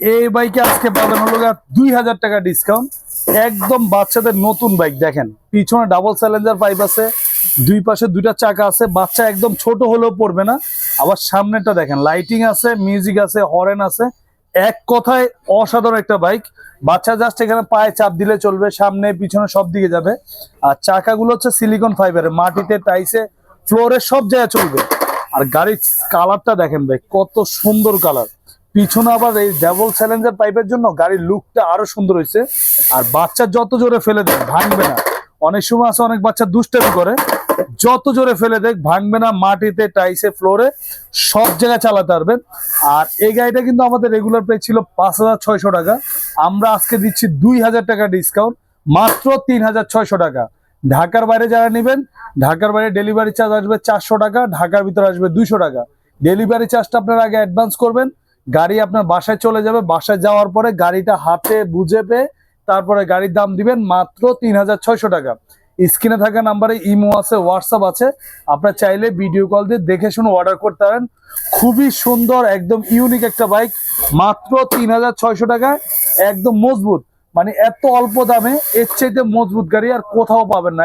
এই বাইকে আজকে পাবেন হলো দুই হাজার টাকা ডিসকাউন্ট একদম বাচ্চাদের নতুন বাইক, দেখেন। পিছনে ডাবল স্যালেঞ্জার পাইপ আছে, দুই পাশে দুইটা চাকা আছে, বাচ্চা একদম ছোট হলেও পড়বে না। আবার সামনেটা দেখেন লাইটিং আছে মিউজিক আছে হরেন আছে। এক কথায় অসাধারণ একটা বাইক। বাচ্চা জাস্ট এখানে পায়ে চাপ দিলে চলবে, সামনে, পিছনে সব দিকে যাবে। আর চাকাগুলো হচ্ছে সিলিকন ফাইবারের মাটিতে টাইসে ফ্লোরে সব জায়গায় চলবে। আর গাড়ির কালারটা দেখেন ভাই, কত সুন্দর কালার পিছনে আবার এই ডাবল চ্যালেঞ্জার পাইপের জন্য গাড়ির লুকটা আরও সুন্দর হয়েছে। আর বাচ্চা যত জোরে ফেলে দেয় ভাঙবে না। অনেক সময় আছে অনেক বাচ্চা দুষ্টামি করে। যত জোরে ফেলে দেখ, ভাঙবে না, মাটিতে টাইসে ফ্লোরে সব জায়গায় চালাতে পারবেন আর এই গাড়িটা কিন্তু আমাদের রেগুলার প্রাইস ছিল পাঁচ হাজার ছয়শো টাকা। আমরা আজকে দিচ্ছি দুই হাজার টাকা ডিসকাউন্ট মাত্র তিন হাজার ছয়শো টাকা। ঢাকার বাইরে যারা নেবেন, ঢাকার বাইরে ডেলিভারি চার্জ আসবে চারশো টাকা, ঢাকার ভিতরে আসবে দুইশো টাকা। ডেলিভারি চার্জটা আপনার আগে অ্যাডভান্স করবেন। গাড়ি আপনার বাসায় চলে যাবে, বাসায় যাওয়ার পরে গাড়িটা হাতে বুঝে পেয়ে তারপরে গাড়ির দাম দিবেন মাত্র তিন হাজার ছয়শো টাকা। স্ক্রিনে থাকা নাম্বারে ইমো আছে, হোয়াটসঅ্যাপ আছে। আপনার চাইলে ভিডিও কল দিয়ে দেখে শুনে অর্ডার করতে পারেন। খুবই সুন্দর, একদম ইউনিক একটা বাইক মাত্র তিন হাজার ছয়শো টাকায় একদম মজবুত। মানে এত অল্প দামে, এর চাইতে মজবুত গাড়ি আর কোথাও পাবেন না।